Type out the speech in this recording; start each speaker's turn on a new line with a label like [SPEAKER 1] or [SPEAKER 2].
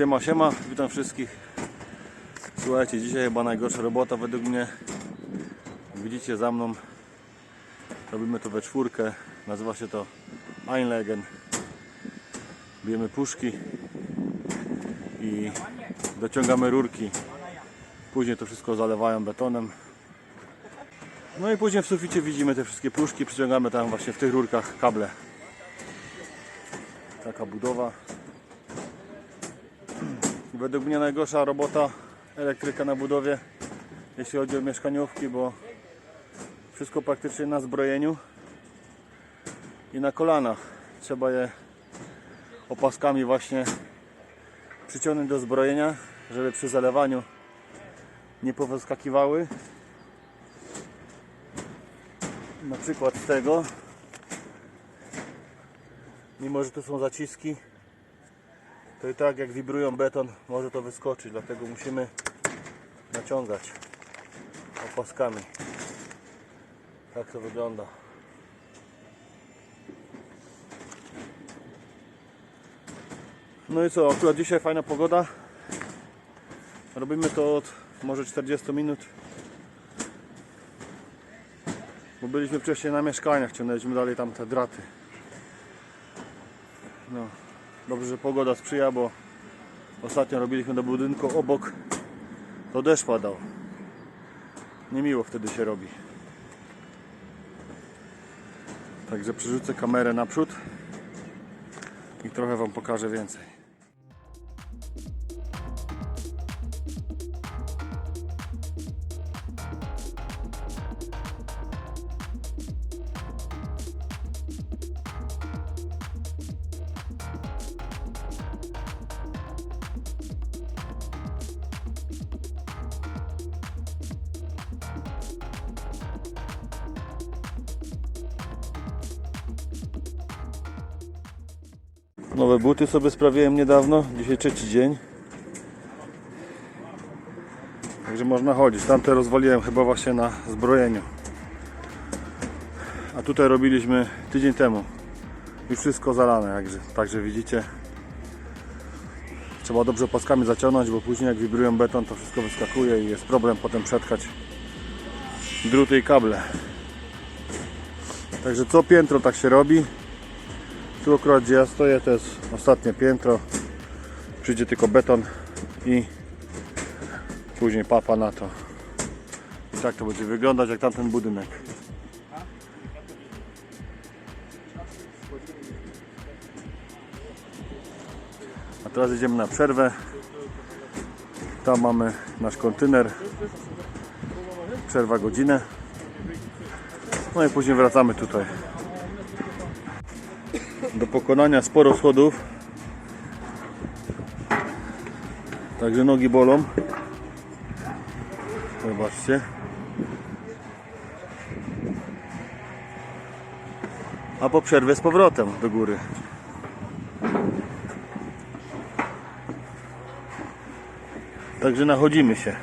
[SPEAKER 1] Siema, siema, witam wszystkich. Słuchajcie, dzisiaj chyba najgorsza robota według mnie. Widzicie za mną. Robimy to we czwórkę. Nazywa się to Einlegen. Bijemy puszki i dociągamy rurki. Później to wszystko zalewają betonem. No i później w suficie widzimy te wszystkie puszki. Przyciągamy tam właśnie w tych rurkach kable. Taka budowa. Według mnie najgorsza robota elektryka na budowie, jeśli chodzi o mieszkaniówki, bo wszystko praktycznie na zbrojeniu i na kolanach. Trzeba je opaskami właśnie przyciągnąć do zbrojenia, żeby przy zalewaniu nie powyskakiwały. Na przykład tego, mimo że tu są zaciski, to i tak jak wibrują beton może to wyskoczyć, dlatego musimy naciągać opaskami. Tak to wygląda. No i co, akurat dzisiaj fajna pogoda. Robimy to od może 40 minut. Bo byliśmy wcześniej na mieszkaniach, ciągnęliśmy dalej tam te draty. No, dobrze, że pogoda sprzyja, bo ostatnio robiliśmy do budynku obok, to deszcz padał. Niemiło wtedy się robi. Także przerzucę kamerę naprzód i trochę Wam pokażę więcej. Nowe buty sobie sprawiłem niedawno, dzisiaj trzeci dzień. Także można chodzić. Tamte rozwaliłem chyba właśnie na zbrojeniu. A tutaj robiliśmy tydzień temu. Już wszystko zalane, także, także widzicie. Trzeba dobrze paskami zaciągnąć, bo później jak wibrują beton to wszystko wyskakuje i jest problem potem przetkać druty i kable. Także co piętro tak się robi. Tu akurat gdzie ja stoję to jest ostatnie piętro. Przyjdzie tylko beton i później papa na to. I tak to będzie wyglądać jak tamten budynek. A teraz idziemy na przerwę. Tam mamy nasz kontener. Przerwa godzinę. No i później wracamy tutaj do pokonania sporo schodów. Także nogi bolą. Zobaczcie. A po przerwie z powrotem do góry. Także nachodzimy się.